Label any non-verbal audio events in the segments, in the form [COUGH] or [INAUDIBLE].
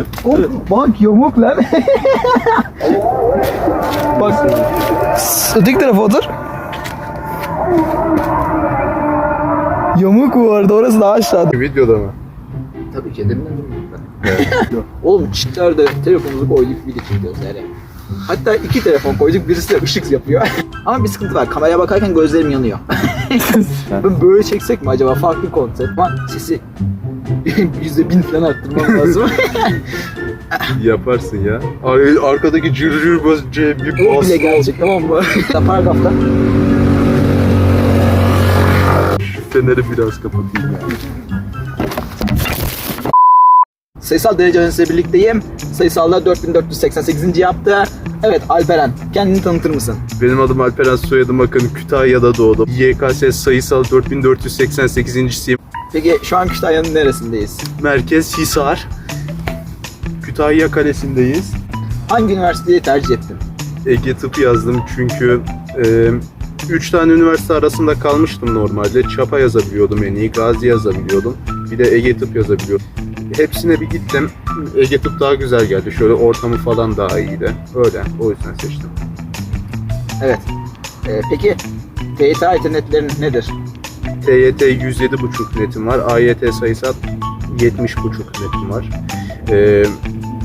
Hop, bak yamuk lan. bak. Öteki tarafa otur. Yamuk bu arada orası daha aşağıda. Videoda mı? Tabii ki elimden [LAUGHS] Oğlum çiftlerde telefonumuzu koyduk video çekiyoruz yani. Hatta iki telefon koyduk birisi de ışık yapıyor. [LAUGHS] Ama bir sıkıntı var kameraya bakarken gözlerim yanıyor. [LAUGHS] böyle çeksek mi acaba farklı konsept? Ben sesi [LAUGHS] yüzde bin falan arttırmam lazım. [LAUGHS] Yaparsın ya. Ay, arkadaki cırcır basınca bir o bas. bile gerçek tamam mı? [LAUGHS] Paragrafta Şu feneri biraz kapatayım ya. sayısal derece öğrencisiyle birlikteyim. Sayısalda 4488. yaptı. Evet Alperen kendini tanıtır mısın? Benim adım Alperen soyadım Akın. Kütahya'da doğdum. YKS sayısal 4488.siyim. Peki şu an Kütahya'nın neresindeyiz? Merkez Hisar. Kütahya Kalesi'ndeyiz. Hangi üniversiteyi tercih ettin? Ege Tıp yazdım çünkü 3 tane üniversite arasında kalmıştım normalde. Çapa yazabiliyordum en iyi, Gazi yazabiliyordum. Bir de Ege Tıp yazabiliyordum. Hepsine bir gittim. Ege Tıp daha güzel geldi. Şöyle ortamı falan daha iyiydi. Öyle. O yüzden seçtim. Evet. Ee, peki TYT alternetlerin nedir? TYT 107.5 netim var. AYT sayısal 70.5 netim var. Ee,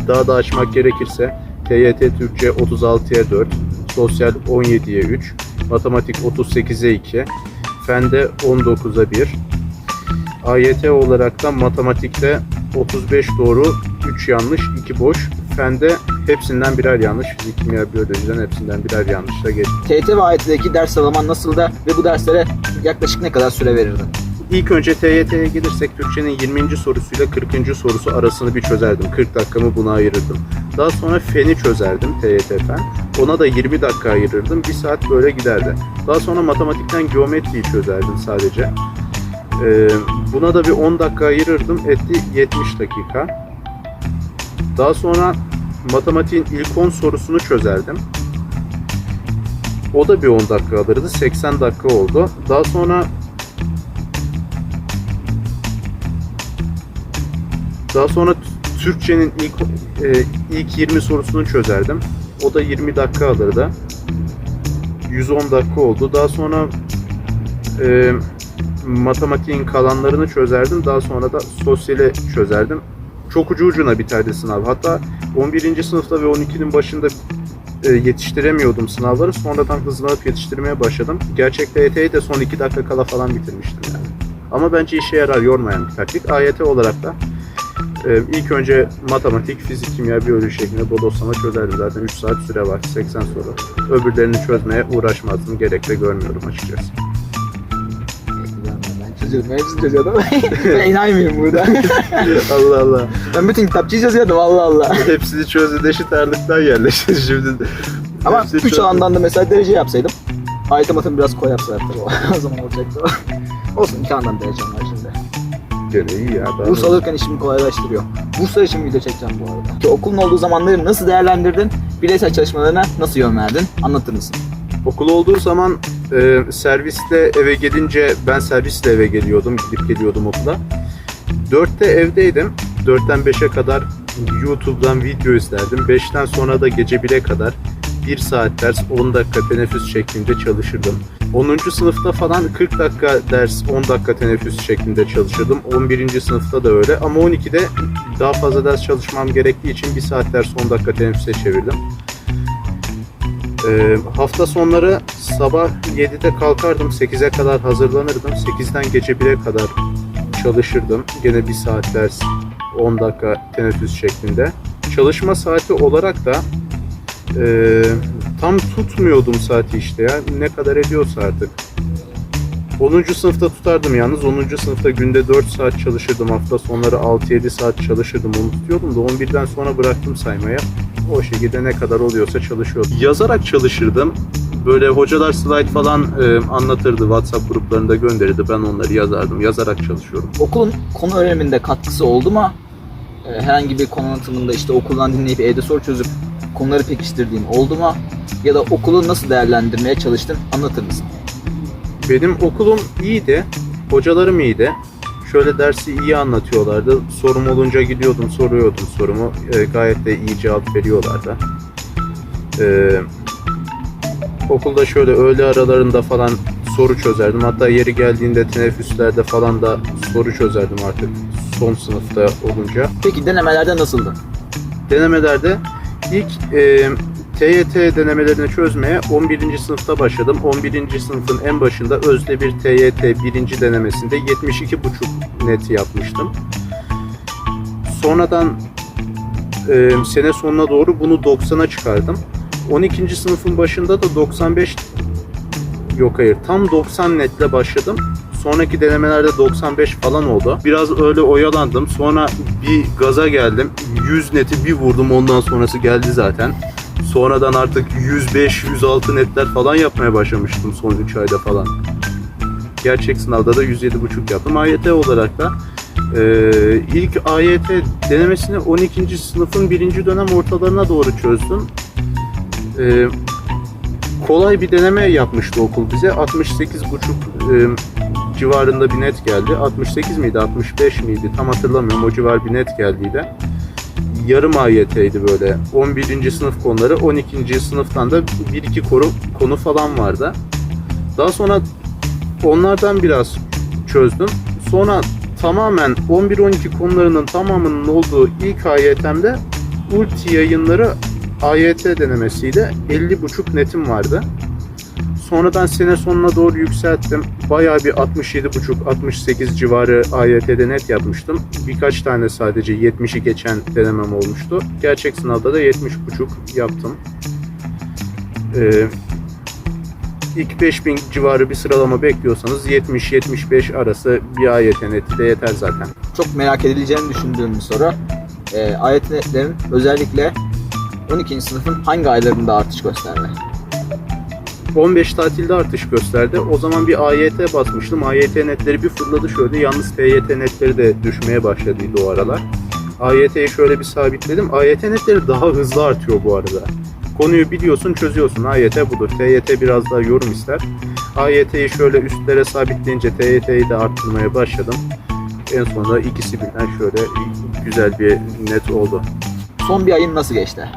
daha da açmak gerekirse TYT Türkçe 36'ya 4, Sosyal 17'ye 3, Matematik 38'e 2, Fende 19'a 1. AYT olarak da matematikte 35 doğru, 3 yanlış, 2 boş. Fende hepsinden birer yanlış, fizik, kimya, biyolojiden hepsinden birer yanlışla geçti. TYT ve AYT'deki ders sıralaman nasıldı ve bu derslere yaklaşık ne kadar süre verirdin? İlk önce TYT'ye gelirsek Türkçenin 20. sorusuyla 40. sorusu arasını bir çözerdim. 40 dakikamı buna ayırırdım. Daha sonra feni çözerdim TYT fen. Ona da 20 dakika ayırırdım. Bir saat böyle giderdi. Daha sonra matematikten geometriyi çözerdim sadece. Ee, buna da bir 10 dakika ayırırdım. Etti 70 dakika. Daha sonra matematiğin ilk 10 sorusunu çözerdim. O da bir 10 dakika alırdı. 80 dakika oldu. Daha sonra Daha sonra Türkçenin ilk e, ilk 20 sorusunu çözerdim. O da 20 dakika alırdı. 110 dakika oldu. Daha sonra e, matematiğin kalanlarını çözerdim. Daha sonra da sosyali çözerdim. Çok ucu ucuna biterdi sınav. Hatta 11. sınıfta ve 12'nin başında e, yetiştiremiyordum sınavları. Sonradan hızlanıp yetiştirmeye başladım. Gerçek TYT'yi de son 2 dakika kala falan bitirmiştim yani. Ama bence işe yarar, yormayan bir taktik. AYT olarak da ee, ilk önce matematik, fizik, kimya, biyoloji şeklinde bodoslama çözerdim. Zaten 3 saat süre var, 80 soru. Öbürlerini çözmeye uğraşmazdım, gerek de görmüyorum açıkçası. Ben çözüyordum. Hepsini çözüyordum. ben miyim burada? [LAUGHS] Allah Allah. ben bütün kitapçıyı çözüyordum Allah Allah. Hepsini çözdü, eşit ağırlıktan yerleşti [LAUGHS] şimdi. Ama Hepsini 3 çözdü. alandan da mesela derece yapsaydım. Ayet matım biraz koy yapsalar [LAUGHS] o. zaman olacaktı. Olsun iki alandan derecem var şimdi. Gene iyi ya. Daha Burs alırken işimi kolaylaştırıyor. Burslar için video çekeceğim bu arada. Ki okulun olduğu zamanları nasıl değerlendirdin? Bireysel çalışmalarına nasıl yön verdin? Anlatır mısın? Okul olduğu zaman e, servisle eve gelince ben servisle eve geliyordum, gidip geliyordum okula. 4'te evdeydim. 4'ten 5'e kadar YouTube'dan video izlerdim. 5'ten sonra da gece 1'e kadar 1 saat ders 10 dakika teneffüs şeklinde çalışırdım. 10. sınıfta falan 40 dakika ders 10 dakika teneffüs şeklinde çalışırdım. 11. sınıfta da öyle ama 12'de daha fazla ders çalışmam gerektiği için 1 saat ders 10 dakika teneffüse çevirdim. Ee, hafta sonları sabah 7'de kalkardım, 8'e kadar hazırlanırdım. 8'den gece 1'e kadar çalışırdım. Gene bir saat ders, 10 dakika teneffüs şeklinde. Çalışma saati olarak da e, tam tutmuyordum saati işte ya. Ne kadar ediyorsa artık. 10. sınıfta tutardım yalnız. 10. sınıfta günde 4 saat çalışırdım. Hafta sonları 6-7 saat çalışırdım. Onu tutuyordum da 11'den sonra bıraktım saymaya. O şekilde ne kadar oluyorsa çalışıyordum. Yazarak çalışırdım. Böyle hocalar slide falan e, anlatırdı. WhatsApp gruplarında gönderirdi. Ben onları yazardım. Yazarak çalışıyorum. Okulun konu öğreniminde katkısı oldu mu? Ee, herhangi bir konu anlatımında işte okuldan dinleyip evde soru çözüp konuları pekiştirdiğin oldu mu? Ya da okulu nasıl değerlendirmeye çalıştın? Anlatır mısın? Benim okulum iyiydi. Hocalarım iyiydi. Şöyle dersi iyi anlatıyorlardı. Sorum olunca gidiyordum, soruyordum sorumu. E, gayet de iyi cevap veriyorlardı. E, okulda şöyle öğle aralarında falan soru çözerdim. Hatta yeri geldiğinde teneffüslerde falan da soru çözerdim artık son sınıfta olunca. Peki denemelerde nasıldı? Denemelerde ilk e, TYT denemelerini çözmeye 11. sınıfta başladım. 11. sınıfın en başında özde bir TYT birinci denemesinde 72,5 net yapmıştım. Sonradan e, sene sonuna doğru bunu 90'a çıkardım. 12. sınıfın başında da 95 yok hayır tam 90 netle başladım. Sonraki denemelerde 95 falan oldu. Biraz öyle oyalandım. Sonra bir gaza geldim. 100 neti bir vurdum ondan sonrası geldi zaten. Sonradan artık 105, 106 netler falan yapmaya başlamıştım son 3 ayda falan. Gerçek sınavda da 107,5 yaptım. AYT olarak da e, ilk AYT denemesini 12. sınıfın birinci dönem ortalarına doğru çözdüm. E, kolay bir deneme yapmıştı okul bize. 68,5 e, civarında bir net geldi. 68 miydi, 65 miydi tam hatırlamıyorum. O civar bir net geldiydi. Yarım AYT'ydi böyle. 11. sınıf konuları, 12. sınıftan da 1-2 konu, konu falan vardı. Daha sonra onlardan biraz çözdüm. Sonra tamamen 11-12 konularının tamamının olduğu ilk AYT'mde Ulti yayınları AYT denemesiyle 50.5 netim vardı. Sonradan sene sonuna doğru yükselttim. Bayağı bir 67.5-68 civarı AYT'de net yapmıştım. Birkaç tane sadece 70'i geçen denemem olmuştu. Gerçek sınavda da 70.5 yaptım. Ee, ilk 5000 civarı bir sıralama bekliyorsanız 70-75 arası bir AYT neti de yeter zaten. Çok merak edileceğini düşündüğüm bir soru. E, AYT netlerin özellikle 12. sınıfın hangi aylarında artış gösterdi? 15 tatilde artış gösterdi. O zaman bir AYT basmıştım. AYT netleri bir fırladı şöyle. Yalnız TYT netleri de düşmeye başladıydı o aralar. AYT'yi şöyle bir sabitledim. AYT netleri daha hızlı artıyor bu arada. Konuyu biliyorsun, çözüyorsun. AYT budur. TYT biraz daha yorum ister. AYT'yi şöyle üstlere sabitleyince TYT'yi de arttırmaya başladım. En sonunda ikisi birden şöyle güzel bir net oldu. Son bir ayın nasıl geçti?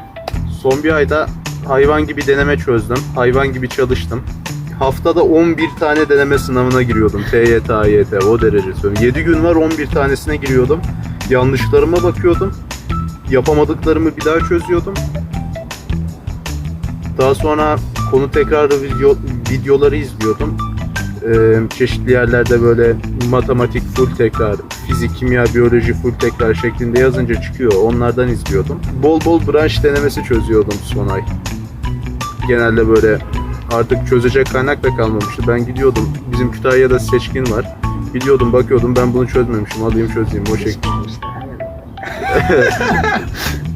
Son bir ayda hayvan gibi deneme çözdüm. Hayvan gibi çalıştım. Haftada 11 tane deneme sınavına giriyordum. TYT, AYT o derece söylüyorum. 7 gün var 11 tanesine giriyordum. Yanlışlarıma bakıyordum. Yapamadıklarımı bir daha çözüyordum. Daha sonra konu tekrarı video, videoları izliyordum. Ee, çeşitli yerlerde böyle matematik full tekrar, fizik, kimya, biyoloji full tekrar şeklinde yazınca çıkıyor. Onlardan izliyordum. Bol bol branş denemesi çözüyordum son ay. Genelde böyle artık çözecek kaynak da kalmamıştı. Ben gidiyordum. Bizim Kütahya'da seçkin var. Gidiyordum bakıyordum ben bunu çözmemişim alayım çözeyim o şekilde.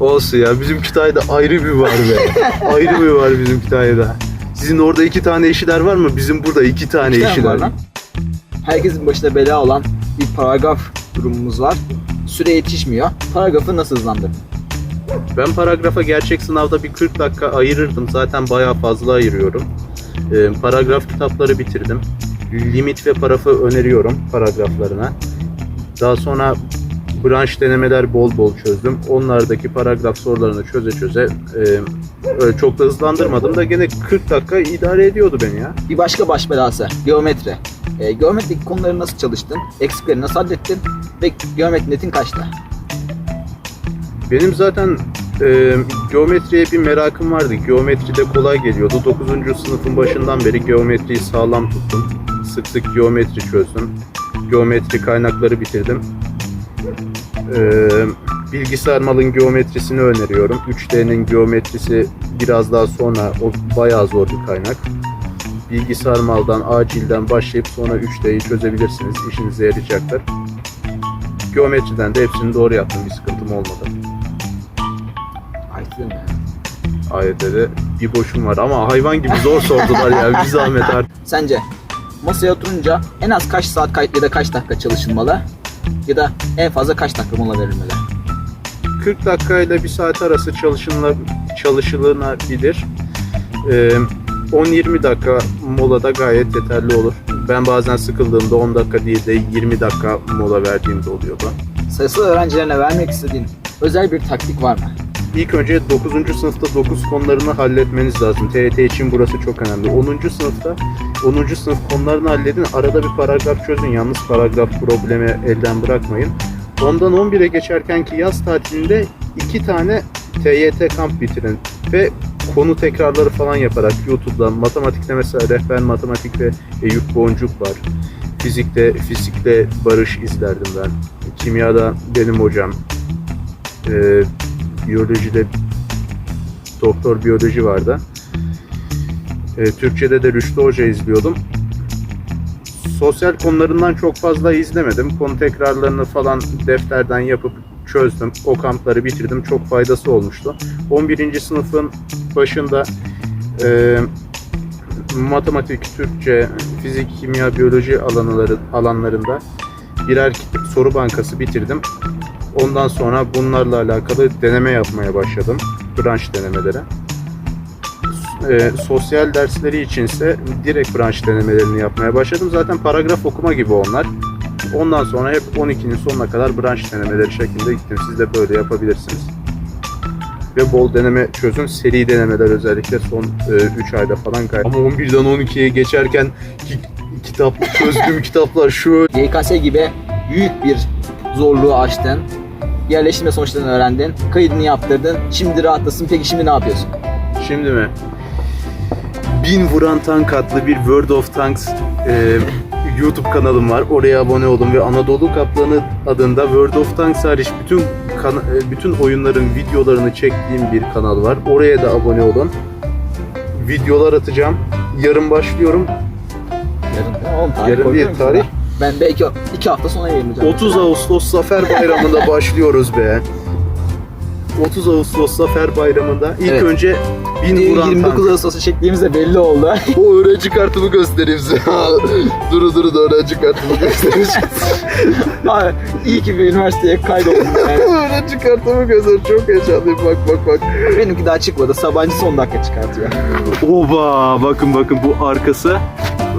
[LAUGHS] Olsun ya bizim Kütahya'da ayrı bir var be. ayrı bir var bizim Kütahya'da. Sizin orada iki tane eşiler var mı? Bizim burada iki tane eşiler. var lan. Herkesin başına bela olan bir paragraf durumumuz var. Süre yetişmiyor. Paragrafı nasıl hızlandırdın? Ben paragrafa gerçek sınavda bir 40 dakika ayırırdım. Zaten bayağı fazla ayırıyorum. Ee, paragraf kitapları bitirdim. Limit ve parafı öneriyorum paragraflarına. Daha sonra branş denemeler bol bol çözdüm. Onlardaki paragraf sorularını çöze çöze e, çok da hızlandırmadım da gene 40 dakika idare ediyordu beni ya. Bir başka baş belası. Geometri. E, geometrik konuları nasıl çalıştın? Eksikleri nasıl hallettin? Ve geometri netin kaçtı? Benim zaten e, geometriye bir merakım vardı. Geometri de kolay geliyordu. 9. sınıfın başından beri geometriyi sağlam tuttum. Sık sık geometri çözdüm. Geometri kaynakları bitirdim. E, bilgisayar malın geometrisini öneriyorum. 3D'nin geometrisi biraz daha sonra o bayağı zor bir kaynak. Bilgisayar maldan, acilden başlayıp sonra 3D'yi çözebilirsiniz. İşinize yarayacaktır. Geometriden de hepsini doğru yaptım. Bir sıkıntım olmadı. Artık mi? AYT'de bir boşum var ama hayvan gibi zor sordular ya bir zahmet artık. [LAUGHS] Sence masaya oturunca en az kaç saat kay- ya da kaç dakika çalışılmalı? Ya da en fazla kaç dakika mola verilmeli? 40 dakikayla bir saat arası çalışınla, çalışılabilir. Ee, 10-20 dakika molada gayet yeterli olur. Ben bazen sıkıldığımda 10 dakika değil de 20 dakika mola verdiğimde oluyordu. Sayısal öğrencilerine vermek istediğin özel bir taktik var mı? İlk önce 9. sınıfta 9 konularını halletmeniz lazım. TYT için burası çok önemli. 10. sınıfta 10. sınıf konularını halledin. Arada bir paragraf çözün. Yalnız paragraf problemi elden bırakmayın. Ondan 11'e geçerken ki yaz tatilinde iki tane TYT kamp bitirin. Ve konu tekrarları falan yaparak YouTube'da matematikte mesela rehber matematik ve Eyüp Boncuk var. Fizikte fizikte Barış izlerdim ben. Kimyada benim hocam. Ee, biyolojide doktor biyoloji vardı. Ee, Türkçe'de de Rüştü Hoca izliyordum. Sosyal konularından çok fazla izlemedim. Konu tekrarlarını falan defterden yapıp çözdüm. O kampları bitirdim. Çok faydası olmuştu. 11. sınıfın başında e, matematik, Türkçe, fizik, kimya, biyoloji alanları alanlarında birer soru bankası bitirdim. Ondan sonra bunlarla alakalı deneme yapmaya başladım. Branş denemeleri. E, sosyal dersleri içinse direkt branş denemelerini yapmaya başladım. Zaten paragraf okuma gibi onlar. Ondan sonra hep 12'nin sonuna kadar branş denemeleri şeklinde gittim. Siz de böyle yapabilirsiniz. Ve bol deneme çözün. Seri denemeler özellikle son 3 ayda falan kay. Ama 11'den 12'ye geçerken ki, kitap çözdüğüm [LAUGHS] kitaplar şu YKS gibi büyük bir zorluğu aştın. Yerleştirme sonuçlarını öğrendin. Kaydını yaptırdın. Şimdi rahatlasın. Peki şimdi ne yapıyorsun? Şimdi mi? Bin vuran tank adlı bir World of Tanks e, [LAUGHS] YouTube kanalım var. Oraya abone olun ve Anadolu Kaplanı adında World of Tanks hariç bütün e, bütün oyunların videolarını çektiğim bir kanal var. Oraya da abone olun. Videolar atacağım. Yarın başlıyorum. Yarın? Oğlum, tarih Yarın bir tarih. Ben belki iki hafta sonra yayınlayacağım. 30 Ağustos Zafer Bayramı'nda [LAUGHS] başlıyoruz be. 30 Ağustos Zafer Bayramı'nda ilk Evet. önce bin vuran 29 tank. Ağustos'a çektiğimizde belli oldu. O öğrenci kartımı göstereyim size. [LAUGHS] duru duru da öğrenci kartımı göstereyim. [LAUGHS] Abi, iyi ki bir üniversiteye kaydoldum yani. öğrenci kartımı göster. Çok heyecanlıyım. Bak bak bak. Benimki daha çıkmadı. Sabancı son dakika çıkartıyor. Oba bakın bakın bu arkası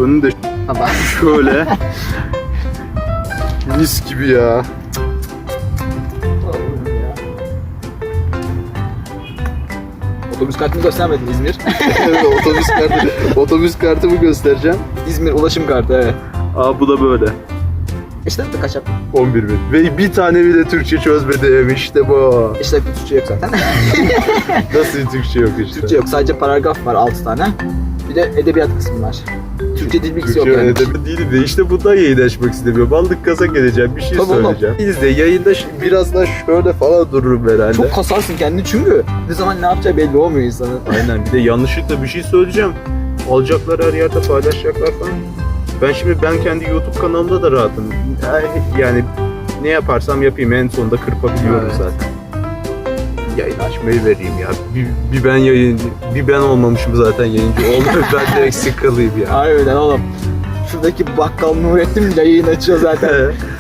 önü de Şöyle [LAUGHS] Mis gibi ya. Otobüs kartını göstermedin İzmir. [LAUGHS] evet, otobüs kartı. otobüs kartımı göstereceğim. İzmir ulaşım kartı evet. Aa bu da böyle İşte de kaç yap? 11 bin ve bir tane bile Türkçe çözmedi işte bu İşte Türkçe yok zaten. [LAUGHS] nasıl Türkçe yok işte Türkçe yok. Sadece paragraf var 6 tane. Bir de edebiyat kısmı var. Türkçe dil bilgisi Türkçe yok yani. edebi değil de işte bundan yayın açmak istemiyorum. Aldık gaza geleceğim bir şey Tabii oğlum. söyleyeceğim. Biz de yayında ş- biraz daha şöyle falan dururum herhalde. Çok kasarsın kendini çünkü ne zaman ne yapacağı belli olmuyor insanın. Aynen bir de yanlışlıkla bir şey söyleyeceğim. Alacaklar her yerde paylaşacaklar falan. Ben şimdi ben kendi YouTube kanalımda da rahatım. Yani ne yaparsam yapayım en sonunda kırpabiliyorum Evet. zaten. Yayın açmayı vereyim ya. Bir, bir ben yayın, bir ben olmamışım zaten yayıncı. Olmuyor [LAUGHS] ben de eksik kalayım ya. Harbiden oğlum. Şuradaki bakkal Nurettin bile yayın açıyor zaten. [LAUGHS]